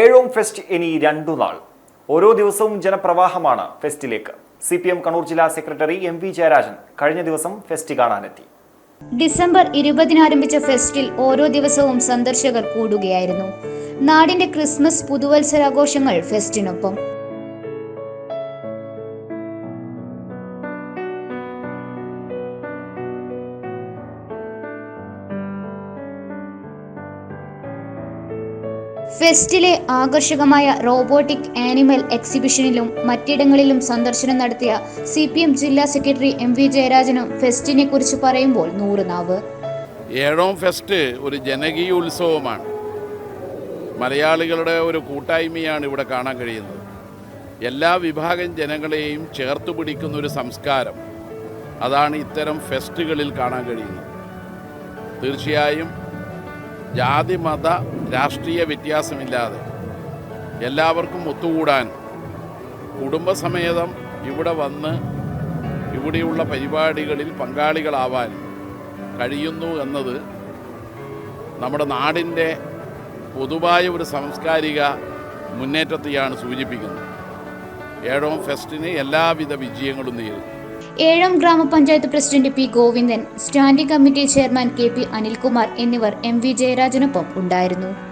Ezhome fest ഇനി രണ്ടു നാൾ. ഓരോ ദിവസവും ജനപ്രവാഹമാണ് ഫെസ്റ്റിലേക്ക്. സി പി എം കണ്ണൂർ ജില്ലാ സെക്രട്ടറി എം വി ജയരാജൻ കഴിഞ്ഞ ദിവസം ഫെസ്റ്റ് കാണാനെത്തി. ഡിസംബർ ഇരുപതിന് ആരംഭിച്ച ഫെസ്റ്റിൽ ഓരോ ദിവസവും സന്ദർശകർ കൂടുകയായിരുന്നു. നാടിന്റെ ക്രിസ്മസ് പുതുവത്സരാഘോഷങ്ങൾ ഫെസ്റ്റിനൊപ്പം. ഫെസ്റ്റിലെ ആകർഷകമായ റോബോട്ടിക് ആനിമൽ എക്സിബിഷനിലും മറ്റിടങ്ങളിലും സന്ദർശനം നടത്തിയ സി പി എം ജില്ലാ സെക്രട്ടറി എം വി ജയരാജനും ഫെസ്റ്റിനെ കുറിച്ച് പറയുമ്പോൾ നൂറ് നാവ്. ഏഴോം ഫെസ്റ്റ് ഒരു ജനകീയ ഉത്സവമാണ്. മലയാളികളുടെ ഒരു കൂട്ടായ്മയാണ് ഇവിടെ കാണാൻ കഴിയുന്നത്. എല്ലാ വിഭാഗം ജനങ്ങളെയും ചേർത്ത് പിടിക്കുന്ന ഒരു സംസ്കാരം. അതാണ് ഇത്തരം ഫെസ്റ്റുകളിൽ കാണാൻ കഴിയുന്നത്. തീർച്ചയായും ജാതി മത രാഷ്ട്രീയ വ്യത്യാസമില്ലാതെ എല്ലാവർക്കും ഒത്തുകൂടാൻ കുടുംബസമേതം ഇവിടെ വന്ന് ഇവിടെയുള്ള പരിപാടികളിൽ പങ്കാളികളാവാൻ കഴിയുന്നു എന്നത് നമ്മുടെ നാടിന്റെ പൊതുവായ ഒരു സാംസ്കാരിക മുന്നേറ്റത്തെയാണ് സൂചിപ്പിക്കുന്നത്. ഏഴോം ഫെസ്റ്റിന് എല്ലാവിധ വിജയങ്ങളും നേരുന്നു. ഏഴാം ഗ്രാമപഞ്ചായത്ത് president P Govindan standing committee chairman K P Anilkumar എന്നിവർ എം വി ജയരാജനൊപ്പം ഉണ്ടായിരുന്നു.